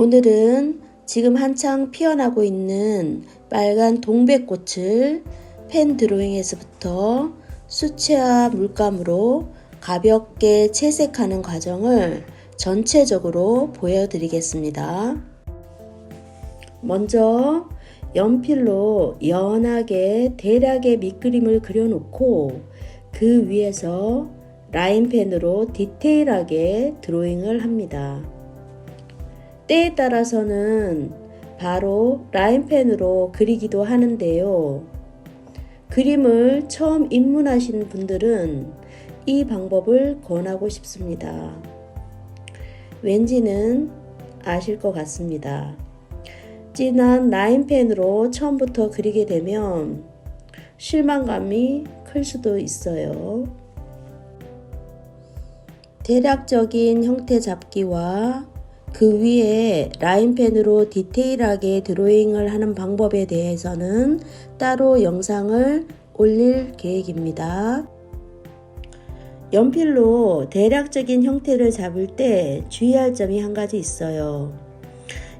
오늘은 지금 한창 피어나고 있는 빨간 동백꽃을 펜 드로잉에서부터 수채화 물감으로 가볍게 채색하는 과정을 전체적으로 보여드리겠습니다. 먼저 연필로 연하게 대략의 밑그림을 그려놓고 그 위에서 라인펜으로 디테일하게 드로잉을 합니다. 때에 따라서는 바로 라인펜으로 그리기도 하는데요. 그림을 처음 입문하신 분들은 이 방법을 권하고 싶습니다. 왠지는 아실 것 같습니다. 진한 라인펜으로 처음부터 그리게 되면 실망감이 클 수도 있어요. 대략적인 형태 잡기와 그 위에 라인펜으로 디테일하게 드로잉을 하는 방법에 대해서는 따로 영상을 올릴 계획입니다. 연필로 대략적인 형태를 잡을 때 주의할 점이 한 가지 있어요.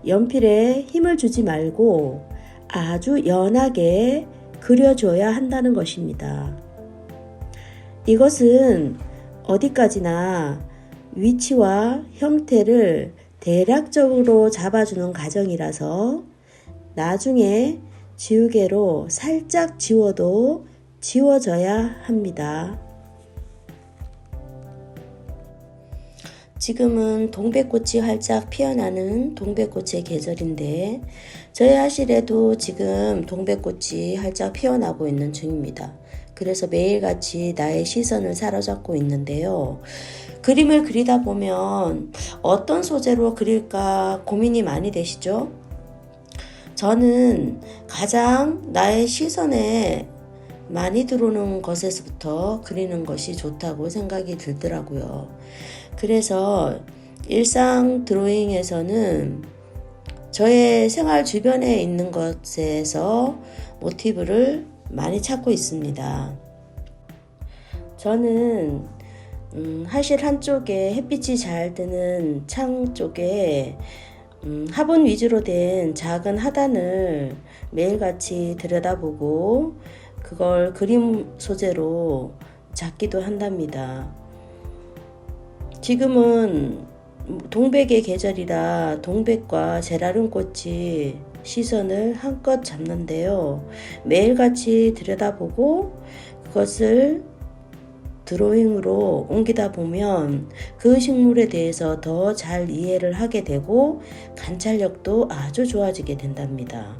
연필에 힘을 주지 말고 아주 연하게 그려줘야 한다는 것입니다. 이것은 어디까지나 위치와 형태를 대략적으로 잡아주는 과정이라서 나중에 지우개로 살짝 지워도 지워져야 합니다. 지금은 동백꽃이 활짝 피어나는 동백꽃의 계절인데 저희 하실에도 지금 동백꽃이 활짝 피어나고 있는 중입니다. 그래서 매일같이 나의 시선을 사로잡고 있는데요. 그림을 그리다 보면 어떤 소재로 그릴까 고민이 많이 되시죠? 저는 가장 나의 시선에 많이 들어오는 것에서부터 그리는 것이 좋다고 생각이 들더라고요. 그래서 일상 드로잉에서는 저의 생활 주변에 있는 것에서 모티브를 많이 찾고 있습니다. 저는 음, 하실 한쪽에 햇빛이 잘 드는 창 쪽에 음, 화분 위주로 된 작은 하단을 매일같이 들여다보고 그걸 그림 소재로 잡기도 한답니다. 지금은 동백의 계절이라 동백과 제라름 꽃이 시선을 한껏 잡는데요. 매일같이 들여다보고 그것을 드로잉으로 옮기다 보면 그 식물에 대해서 더 잘 이해를 하게 되고 관찰력도 아주 좋아지게 된답니다.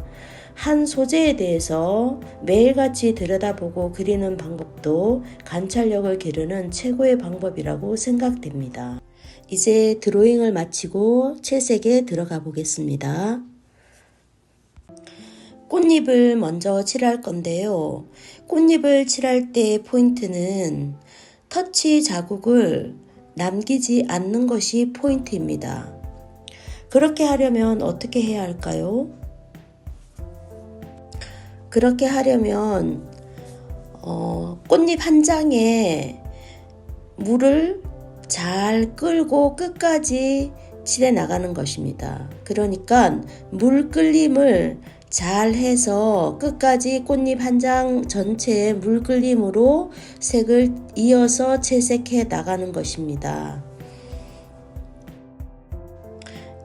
한 소재에 대해서 매일같이 들여다보고 그리는 방법도 관찰력을 기르는 최고의 방법이라고 생각됩니다. 이제 드로잉을 마치고 채색에 들어가 보겠습니다. 꽃잎을 먼저 칠할 건데요. 꽃잎을 칠할 때 포인트는 터치 자국을 남기지 않는 것이 포인트입니다. 그렇게 하려면 어떻게 해야 할까요? 그렇게 하려면 어, 꽃잎 한 장에 물을 잘 끌고 끝까지 칠해 나가는 것입니다. 그러니까 물 끌림을 잘 해서 끝까지 꽃잎 한 장 전체에 물 끌림으로 색을 이어서 채색해 나가는 것입니다.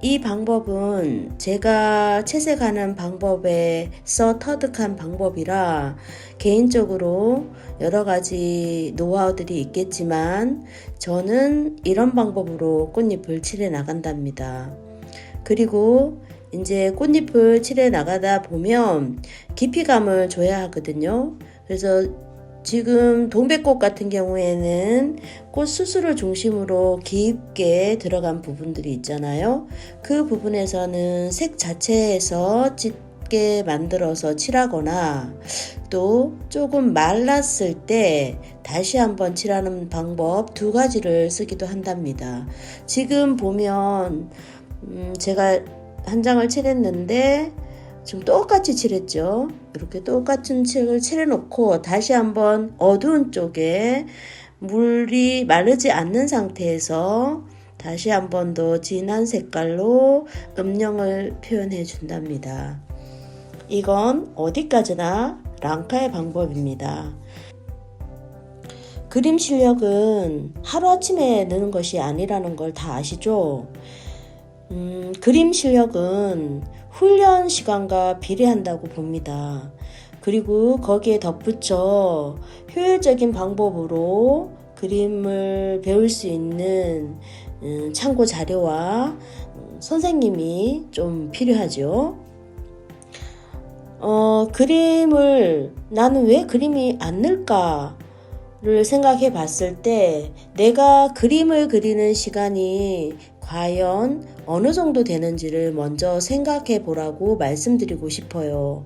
이 방법은 제가 채색하는 방법에서 터득한 방법이라 개인적으로 여러 가지 노하우들이 있겠지만 저는 이런 방법으로 꽃잎을 칠해 나간답니다. 그리고 이제 꽃잎을 칠해 나가다 보면 깊이감을 줘야 하거든요. 그래서 지금 동백꽃 같은 경우에는 꽃 수술을 중심으로 깊게 들어간 부분들이 있잖아요. 그 부분에서는 색 자체에서 짙게 만들어서 칠하거나 또 조금 말랐을 때 다시 한번 칠하는 방법 두 가지를 쓰기도 한답니다. 지금 보면 음 제가 한 장을 칠했는데 지금 똑같이 칠했죠. 이렇게 똑같은 칠을 칠해놓고 다시 한번 어두운 쪽에 물이 마르지 않는 상태에서 다시 한 번 더 진한 색깔로 음영을 표현해 준답니다. 이건 어디까지나 랑카의 방법입니다. 그림 실력은 하루아침에 느는 것이 아니라는 걸 다 아시죠? 음, 그림 실력은 훈련 시간과 비례한다고 봅니다. 그리고 거기에 덧붙여 효율적인 방법으로 그림을 배울 수 있는 음, 참고 자료와 음, 선생님이 좀 필요하죠. 어, 그림을 나는 왜 그림이 안 늘까 를 생각해 봤을 때 내가 그림을 그리는 시간이 과연 어느 정도 되는지를 먼저 생각해 보라고 말씀드리고 싶어요.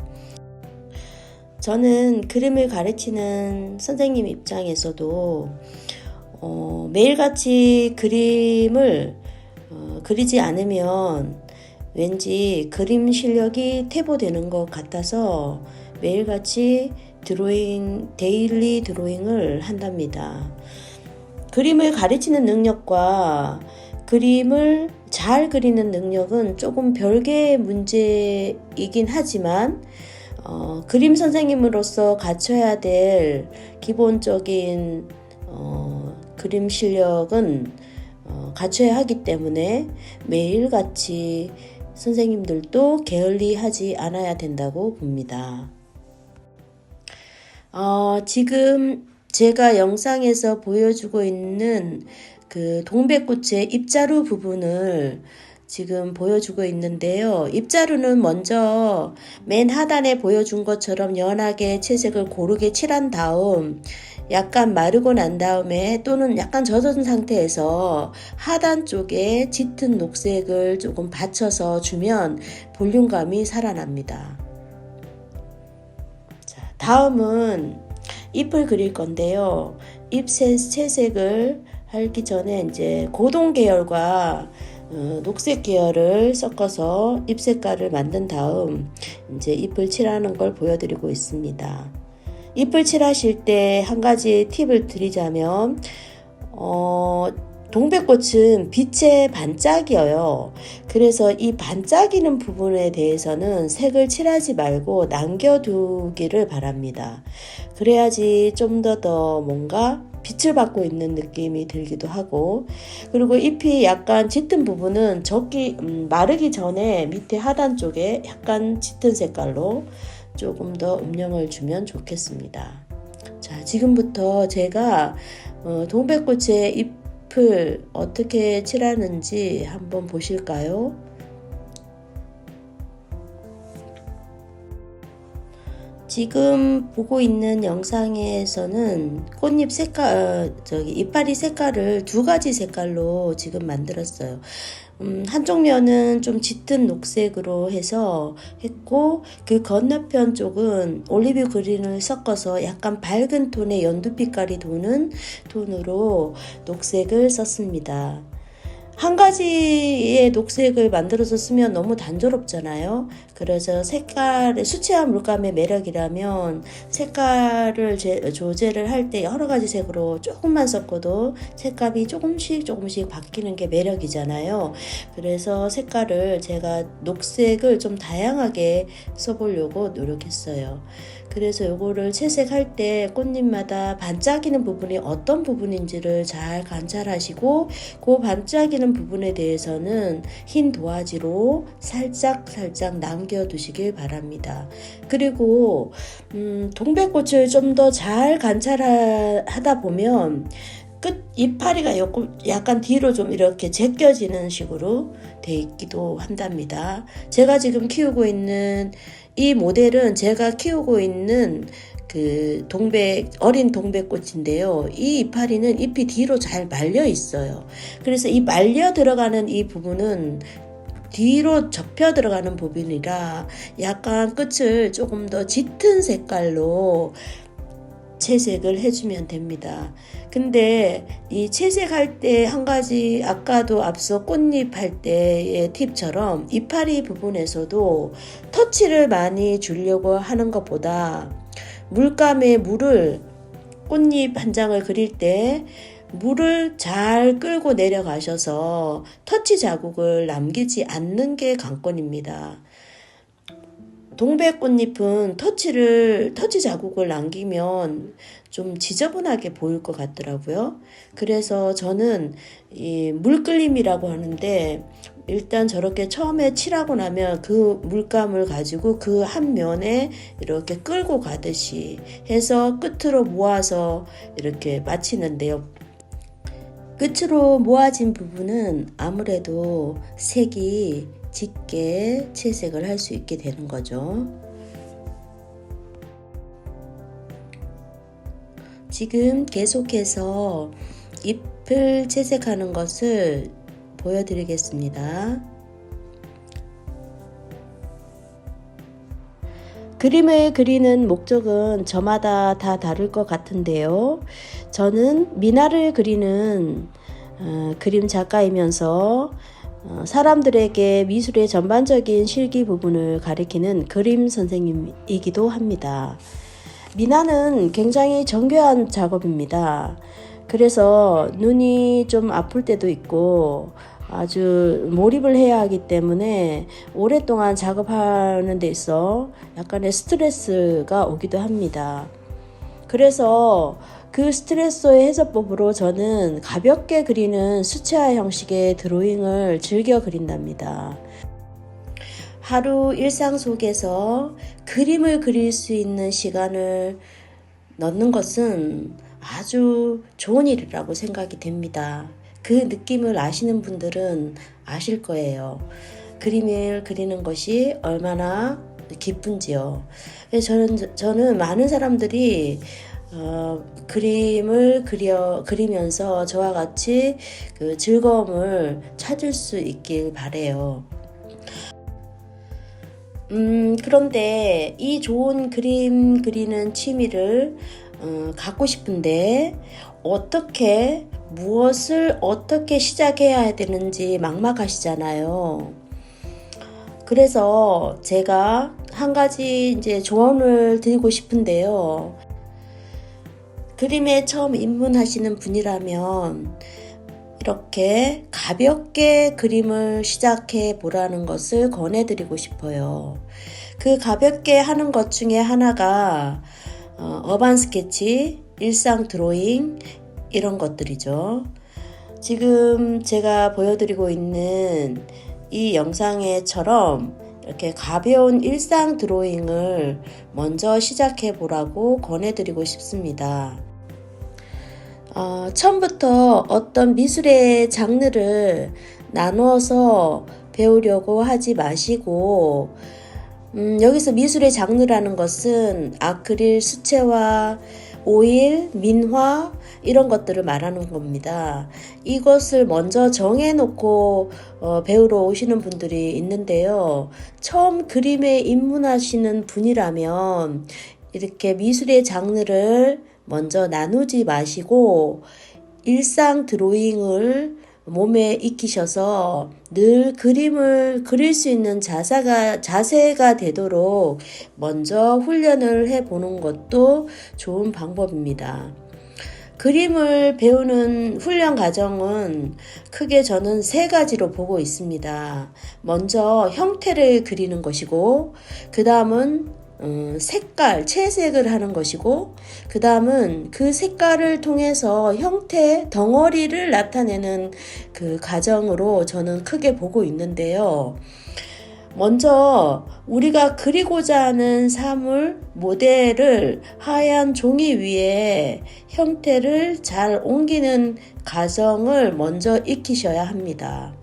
저는 그림을 가르치는 선생님 입장에서도 어, 매일같이 그림을 어, 그리지 않으면 왠지 그림 실력이 퇴보되는 것 같아서 매일같이 드로잉, 데일리 드로잉을 한답니다. 그림을 가르치는 능력과 그림을 잘 그리는 능력은 조금 별개의 문제이긴 하지만 어, 그림 선생님으로서 갖춰야 될 기본적인 어, 그림 실력은 어, 갖춰야 하기 때문에 매일같이 선생님들도 게을리하지 않아야 된다고 봅니다. 어, 지금 제가 영상에서 보여주고 있는 그 동백꽃의 입자루 부분을 지금 보여주고 있는데요. 입자루는 먼저 맨 하단에 보여준 것처럼 연하게 채색을 고르게 칠한 다음 약간 마르고 난 다음에 또는 약간 젖은 상태에서 하단 쪽에 짙은 녹색을 조금 받쳐서 주면 볼륨감이 살아납니다. 자, 다음은 잎을 그릴 건데요. 잎 채색을 하기 전에 이제 고동 계열과 어, 녹색 계열을 섞어서 잎 색깔을 만든 다음 이제 잎을 칠하는 걸 보여드리고 있습니다. 잎을 칠하실 때 한 가지 팁을 드리자면 어, 동백꽃은 빛의 반짝이어요. 그래서 이 반짝이는 부분에 대해서는 색을 칠하지 말고 남겨두기를 바랍니다. 그래야지 좀 더더 뭔가 빛을 받고 있는 느낌이 들기도 하고 그리고 잎이 약간 짙은 부분은 적기 음, 마르기 전에 밑에 하단 쪽에 약간 짙은 색깔로 조금 더 음영을 주면 좋겠습니다. 자, 지금부터 제가 어, 동백꽃의 잎을 어떻게 칠하는지 한번 보실까요? 지금 보고 있는 영상에서는 꽃잎 색깔, 어, 저기 이파리 색깔을 두 가지 색깔로 지금 만들었어요. 음, 한쪽 면은 좀 짙은 녹색으로 해서 했고 그 건너편 쪽은 올리브 그린을 섞어서 약간 밝은 톤의 연두빛깔이 도는 톤으로 녹색을 썼습니다. 한 가지의 녹색을 만들어서 쓰면 너무 단조롭잖아요. 그래서 색깔의 수채화 물감의 매력이라면 색깔을 제, 조제를 할 때 여러 가지 색으로 조금만 섞어도 색감이 조금씩 조금씩 바뀌는 게 매력이잖아요. 그래서 색깔을 제가 녹색을 좀 다양하게 써보려고 노력했어요. 그래서 요거를 채색할 때 꽃잎마다 반짝이는 부분이 어떤 부분인지를 잘 관찰하시고 그 반짝이는 부분에 대해서는 흰 도화지로 살짝 살짝 남겨두시길 바랍니다. 그리고 음, 동백꽃을 좀 더 잘 관찰하다 보면 끝 이파리가 약간 뒤로 좀 이렇게 제껴지는 식으로 돼 있기도 한답니다. 제가 지금 키우고 있는 이 모델은 제가 키우고 있는 그 동백 어린 동백꽃인데요. 이 이파리는 잎이 뒤로 잘 말려 있어요. 그래서 이 말려 들어가는 이 부분은 뒤로 접혀 들어가는 부분이라 약간 끝을 조금 더 짙은 색깔로 채색을 해주면 됩니다. 근데 이 채색할 때 한 가지 아까도 앞서 꽃잎 할 때의 팁처럼 이파리 부분에서도 터치를 많이 주려고 하는 것보다 물감에 물을 꽃잎 한 장을 그릴 때 물을 잘 끌고 내려가셔서 터치 자국을 남기지 않는 게 관건입니다. 동백 꽃잎은 터치를 터치 자국을 남기면 좀 지저분하게 보일 것 같더라고요. 그래서 저는 이 물끌림이라고 하는데 일단 저렇게 처음에 칠하고 나면 그 물감을 가지고 그 한 면에 이렇게 끌고 가듯이 해서 끝으로 모아서 이렇게 마치는데요. 끝으로 모아진 부분은 아무래도 색이 짙게 채색을 할 수 있게 되는 거죠. 지금 계속해서 잎을 채색하는 것을 보여드리겠습니다. 그림을 그리는 목적은 저마다 다 다를 것 같은데요. 저는 미나를 그리는 어, 그림 작가이면서 어, 사람들에게 미술의 전반적인 실기 부분을 가리키는 그림 선생님이기도 합니다. 미나는 굉장히 정교한 작업입니다. 그래서 눈이 좀 아플 때도 있고 아주 몰입을 해야 하기 때문에 오랫동안 작업하는 데 있어 약간의 스트레스가 오기도 합니다. 그래서 그 스트레스의 해소법으로 저는 가볍게 그리는 수채화 형식의 드로잉을 즐겨 그린답니다. 하루 일상 속에서 그림을 그릴 수 있는 시간을 넣는 것은 아주 좋은 일이라고 생각이 됩니다. 그 느낌을 아시는 분들은 아실 거예요. 그림을 그리는 것이 얼마나 기쁜지요. 저는, 저는 많은 사람들이 어, 그림을 그려, 그리면서 저와 같이 그 즐거움을 찾을 수 있길 바래요. 음, 그런데 이 좋은 그림 그리는 취미를 어, 갖고 싶은데 어떻게 무엇을 어떻게 시작해야 되는지 막막하시잖아요. 그래서 제가 한 가지 이제 조언을 드리고 싶은데요. 그림에 처음 입문하시는 분이라면 이렇게 가볍게 그림을 시작해 보라는 것을 권해드리고 싶어요. 그 가볍게 하는 것 중에 하나가 어, 어반 스케치, 일상 드로잉 이런 것들이죠. 지금 제가 보여드리고 있는 이 영상에처럼 이렇게 가벼운 일상 드로잉을 먼저 시작해 보라고 권해드리고 싶습니다. 어, 처음부터 어떤 미술의 장르를 나누어서 배우려고 하지 마시고, 음, 여기서 미술의 장르라는 것은 아크릴, 수채화, 오일, 민화, 이런 것들을 말하는 겁니다. 이것을 먼저 정해놓고 어, 배우러 오시는 분들이 있는데요. 처음 그림에 입문하시는 분이라면 이렇게 미술의 장르를 먼저 나누지 마시고 일상 드로잉을 몸에 익히셔서 늘 그림을 그릴 수 있는 자세가, 자세가 되도록 먼저 훈련을 해 보는 것도 좋은 방법입니다. 그림을 배우는 훈련 과정은 크게 저는 세 가지로 보고 있습니다. 먼저 형태를 그리는 것이고, 그 다음은 음, 색깔, 채색을 하는 것이고, 그 다음은 그 색깔을 통해서 형태, 덩어리를 나타내는 그 과정으로 저는 크게 보고 있는데요. 먼저 우리가 그리고자 하는 사물, 모델을 하얀 종이 위에 형태를 잘 옮기는 과정을 먼저 익히셔야 합니다.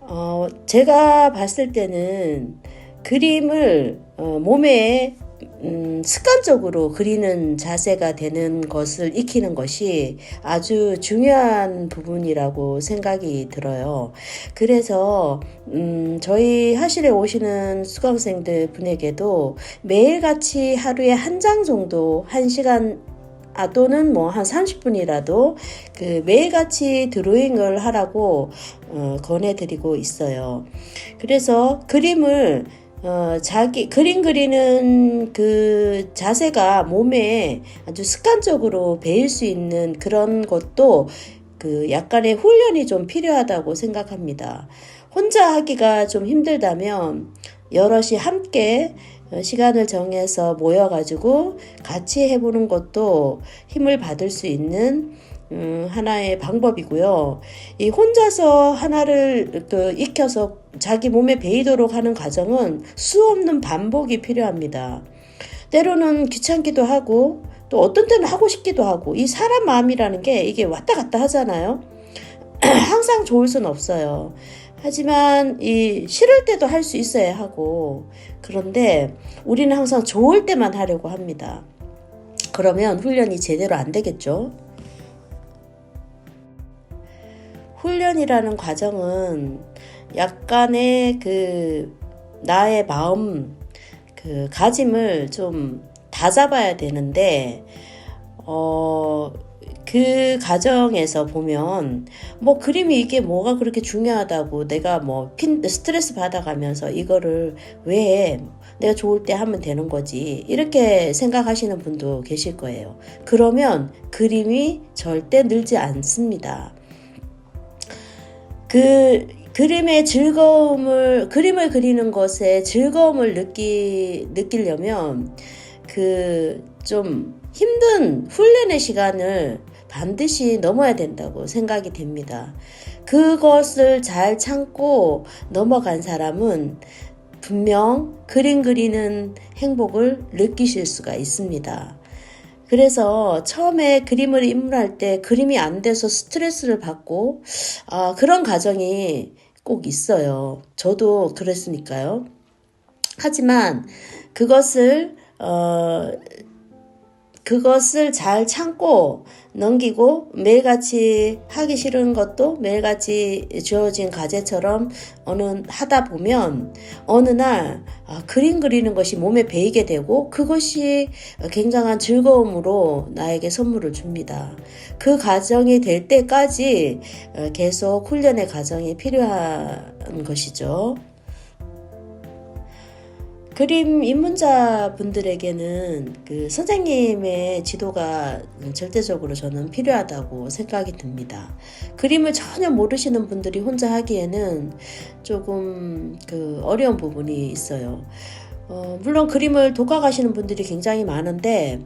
어, 제가 봤을 때는 그림을 어, 몸에 음, 습관적으로 그리는 자세가 되는 것을 익히는 것이 아주 중요한 부분이라고 생각이 들어요. 그래서 음, 저희 하실에 오시는 수강생들 분에게도 매일같이 하루에 한 장 정도 한 시간 아, 또는 뭐 한 30분이라도 그 매일같이 드로잉을 하라고 어, 권해드리고 있어요. 그래서 그림을 어, 자기 그림 그리는 그 자세가 몸에 아주 습관적으로 배일 수 있는 그런 것도 그 약간의 훈련이 좀 필요하다고 생각합니다. 혼자 하기가 좀 힘들다면 여럿이 함께 어, 시간을 정해서 모여가지고 같이 해보는 것도 힘을 받을 수 있는 음, 하나의 방법이고요. 이 혼자서 하나를 그 익혀서 자기 몸에 배이도록 하는 과정은 수없는 반복이 필요합니다. 때로는 귀찮기도 하고 또 어떤 때는 하고 싶기도 하고 이 사람 마음이라는 게 이게 왔다 갔다 하잖아요. 항상 좋을 순 없어요. 하지만 이 싫을 때도 할 수 있어야 하고 그런데 우리는 항상 좋을 때만 하려고 합니다. 그러면 훈련이 제대로 안 되겠죠. 훈련이라는 과정은 약간의 그 나의 마음 그 가짐을 좀 다잡아야 되는데 어. 그 과정에서 보면 뭐 그림이 이게 뭐가 그렇게 중요하다고 내가 뭐 핀, 스트레스 받아가면서 이거를 왜 내가 좋을 때 하면 되는 거지 이렇게 생각하시는 분도 계실 거예요. 그러면 그림이 절대 늘지 않습니다. 그 그림의 즐거움을 그림을 그리는 것에 즐거움을 느끼 느끼려면 그 좀 힘든 훈련의 시간을 반드시 넘어야 된다고 생각이 됩니다. 그것을 잘 참고 넘어간 사람은 분명 그림 그리는 행복을 느끼실 수가 있습니다. 그래서 처음에 그림을 입문할 때 그림이 안 돼서 스트레스를 받고 아, 그런 과정이 꼭 있어요. 저도 그랬으니까요. 하지만 그것을 어, 그것을 잘 참고 넘기고 매일같이 하기 싫은 것도 매일같이 주어진 과제처럼 어느 하다 보면 어느 날 아, 그림 그리는 것이 몸에 배이게 되고 그것이 굉장한 즐거움으로 나에게 선물을 줍니다. 그 과정이 될 때까지 어, 계속 훈련의 과정이 필요한 것이죠. 그림 입문자 분들에게는 그 선생님의 지도가 절대적으로 저는 필요하다고 생각이 듭니다. 그림을 전혀 모르시는 분들이 혼자 하기에는 조금 그 어려운 부분이 있어요. 어, 물론 그림을 독학하시는 분들이 굉장히 많은데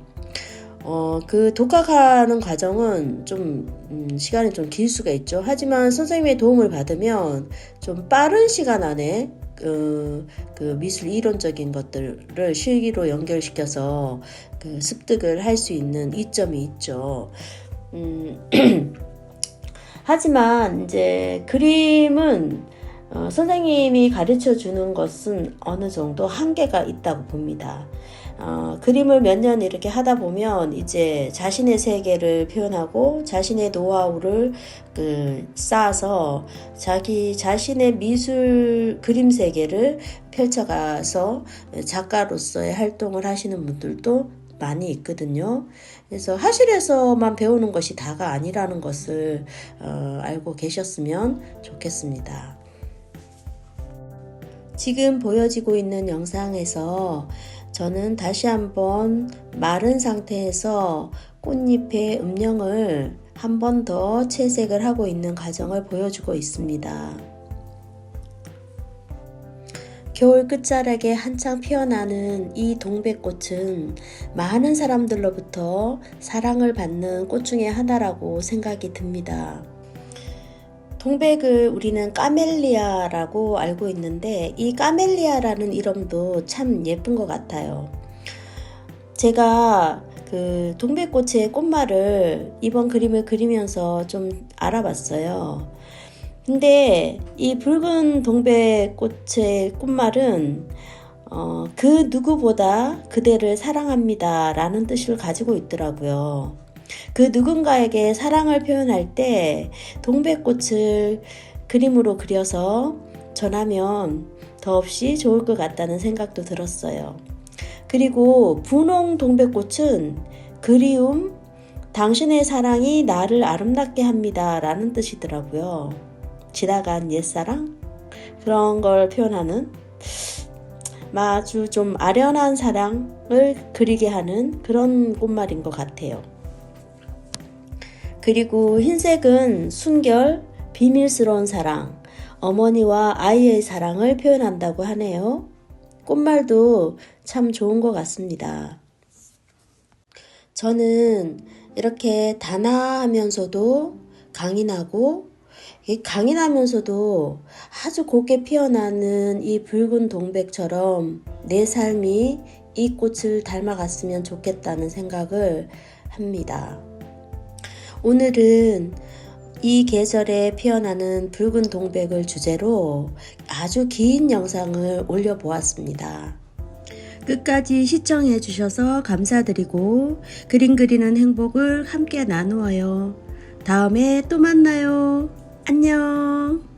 어, 그 독학하는 과정은 좀, 음, 시간이 좀 길 수가 있죠. 하지만 선생님의 도움을 받으면 좀 빠른 시간 안에 그, 그 미술 이론적인 것들을 실기로 연결시켜서 그 습득을 할 수 있는 이점이 있죠. 음, 하지만 이제 그림은 어, 선생님이 가르쳐 주는 것은 어느 정도 한계가 있다고 봅니다. 어, 그림을 몇 년 이렇게 하다 보면 이제 자신의 세계를 표현하고 자신의 노하우를 그 쌓아서 자기 자신의 미술 그림 세계를 펼쳐가서 작가로서의 활동을 하시는 분들도 많이 있거든요. 그래서 하실에서만 배우는 것이 다가 아니라는 것을 어, 알고 계셨으면 좋겠습니다. 지금 보여지고 있는 영상에서 저는 다시 한번 마른 상태에서 꽃잎의 음영을 한 번 더 채색을 하고 있는 과정을 보여주고 있습니다. 겨울 끝자락에 한창 피어나는 이 동백꽃은 많은 사람들로부터 사랑을 받는 꽃 중에 하나라고 생각이 듭니다. 동백을 우리는 까멜리아라고 알고 있는데 이 까멜리아라는 이름도 참 예쁜 것 같아요. 제가 그 동백꽃의 꽃말을 이번 그림을 그리면서 좀 알아봤어요. 근데 이 붉은 동백꽃의 꽃말은 어, 그 누구보다 그대를 사랑합니다 라는 뜻을 가지고 있더라고요. 그 누군가에게 사랑을 표현할 때 동백꽃을 그림으로 그려서 전하면 더없이 좋을 것 같다는 생각도 들었어요. 그리고 분홍 동백꽃은 그리움, 당신의 사랑이 나를 아름답게 합니다. 라는 뜻이더라고요. 지나간 옛사랑? 그런 걸 표현하는 아주 좀 아련한 사랑을 그리게 하는 그런 꽃말인 것 같아요. 그리고 흰색은 순결, 비밀스러운 사랑, 어머니와 아이의 사랑을 표현한다고 하네요. 꽃말도 참 좋은 것 같습니다. 저는 이렇게 단아하면서도 강인하고 이 강인하면서도 아주 곱게 피어나는 이 붉은 동백처럼 내 삶이 이 꽃을 닮아갔으면 좋겠다는 생각을 합니다. 오늘은 이 계절에 피어나는 붉은 동백을 주제로 아주 긴 영상을 올려보았습니다. 끝까지 시청해 주셔서 감사드리고 그림 그리는 행복을 함께 나누어요. 다음에 또 만나요. 안녕.